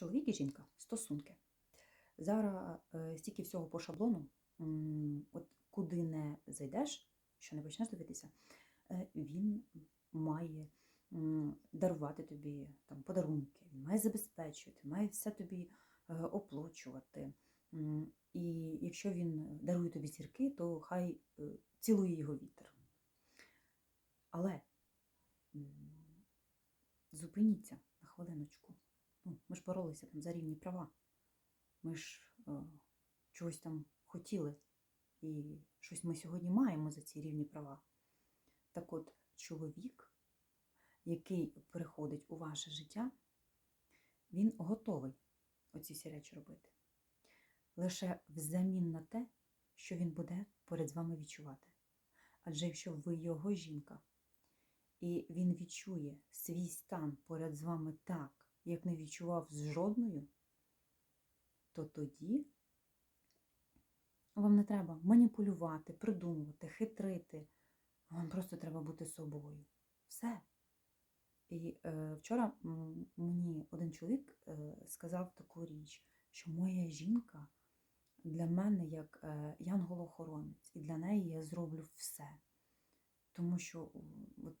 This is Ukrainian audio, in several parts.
чоловік і жінка, стосунки. Зараз е, стільки всього по шаблону, от куди не зайдеш, що не почнеш дивитися, е, він має дарувати тобі там, подарунки, він має забезпечувати, має все тобі е, оплачувати. І якщо він дарує тобі зірки, то хай цілує його вітер. Але зупиніться на хвилиночку. Ну, ми ж боролися там за рівні права. Ми ж е, чогось там хотіли. І щось ми сьогодні маємо за ці рівні права. Так от, чоловік, який приходить у ваше життя, він готовий оці всі речі робити. Лише взамін на те, що він буде поряд з вами відчувати. Адже якщо ви його жінка, і він відчує свій стан поряд з вами так, як не відчував з жодною, то тоді вам не треба маніпулювати, придумувати, хитрити. Вам просто треба бути собою. Все. І е, вчора мені один чоловік е, сказав таку річ, що моя жінка для мене як е, янголохоронець, і для неї я зроблю все. Тому що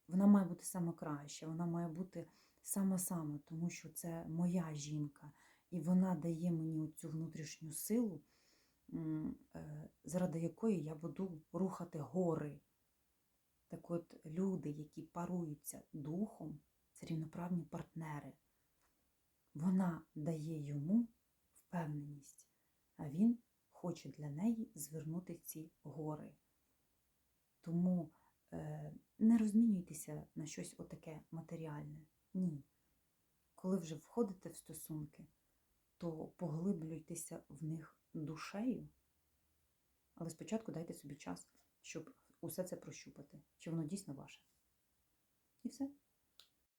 вона має бути саме краща, вона має бути саме саме, тому що це моя жінка, і вона дає мені цю внутрішню силу, е, заради якої я буду рухати гори. Так от люди, які паруються духом, це рівноправні партнери. Вона дає йому впевненість, а він хоче для неї звернути ці гори. Тому не розмінюйтеся на щось отаке матеріальне. Ні. Коли вже входите в стосунки, то поглиблюйтеся в них душею, але спочатку дайте собі час, щоб усе це прощупати, чи воно дійсно ваше. І все.